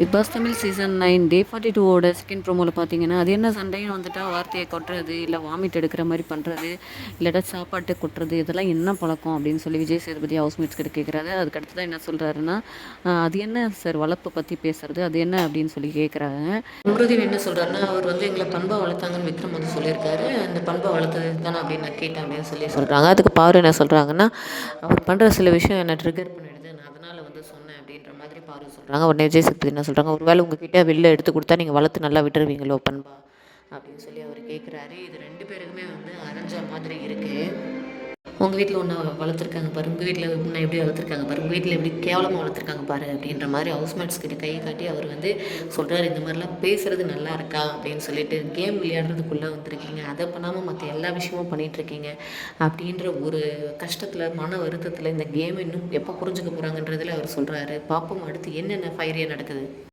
Bigg Boss Tamil season nine day forty டூவோட second ப்ரோமோவில் பார்த்தீங்கன்னா அது என்ன சண்டைன்னு வந்துட்டால் வார்த்தையை கொட்டுறது இல்லை வாமிட் எடுக்கிற மாதிரி பண்ணுறது இல்லாட்டா சாப்பாட்டு கொட்டுறது இதெல்லாம் என்ன பழக்கம் அப்படின்னு சொல்லி விஜய் சேதுபதி ஹவுஸ்மேட்ஸ் கிட்ட கேட்குறாரு அதுக்கு அடுத்து தான் என்ன சொல்கிறாருன்னா அது என்ன சார் வளர்ப்பை பற்றி பேசுறது? அது என்ன? அப்படின்னு சொல்லி கேட்குறாங்க அமிர்தீப் என்ன சொல்கிறாருன்னா அவர் வந்து எங்களை பண்பை வளர்த்தாங்கன்னு விக்ரம் வந்து சொல்லியிருக்காரு. அந்த பண்பை வளர்த்தது தானே அப்படின்னு நான் கேட்டேன் அப்படின்னு சொல்லி சொல்கிறாங்க அதுக்கு பாரு என்ன சொல்கிறாங்கன்னா அவர் பண்ணுற சில விஷயம் என்னை ட்ரிகர் பண்ணி நான் அதனால் வந்து சொன்னேன் அப்படின்ற மாதிரி பாரு சொல்கிறாங்க உடனே விஜய் சக்தி என்ன சொல்கிறாங்க ஒருவேளை உங்ககிட்ட வெளில எடுத்து கொடுத்தா நீங்கள் வளர்த்து நல்லா விட்டுருவீங்களோ பண்பா? அப்படின்னு சொல்லி அவர் கேட்குறாரு இது ரெண்டு பேருக்குமே வந்து அரைஞ்ச மாதிரி இருக்குது உங்கள் வீட்டில் ஒன்று வளர்த்துருக்காங்க பாரு. உங்கள் வீட்டில் ஒன்று எப்படி வளர்த்துருக்காங்க பாரு. உங்கள் வீட்டில் எப்படி கேவலமாக வளர்த்துருக்காங்க பாரு அப்படின்ற மாதிரி ஹவுஸ்மேட்ஸ் கிட்ட கையை காட்டி அவர் வந்து சொல்கிறாரு இந்த மாதிரிலாம் பேசுகிறது நல்லா இருக்கா? அப்படின்னு சொல்லிட்டு கேம் விளையாடுறதுக்குள்ளே வந்திருக்கீங்க. அதை பண்ணாமல் மற்ற எல்லா விஷயமும் பண்ணிகிட்ருக்கீங்க அப்படின்ற ஒரு கஷ்டத்தில் மன வருத்தத்தில் இந்த கேம் இன்னும் எப்போ புரிஞ்சுக்க போகிறாங்கன்றதில் அவர் சொல்கிறாரு பார்ப்போம் அடுத்து என்னென்ன ஃபைரியாக நடக்குது.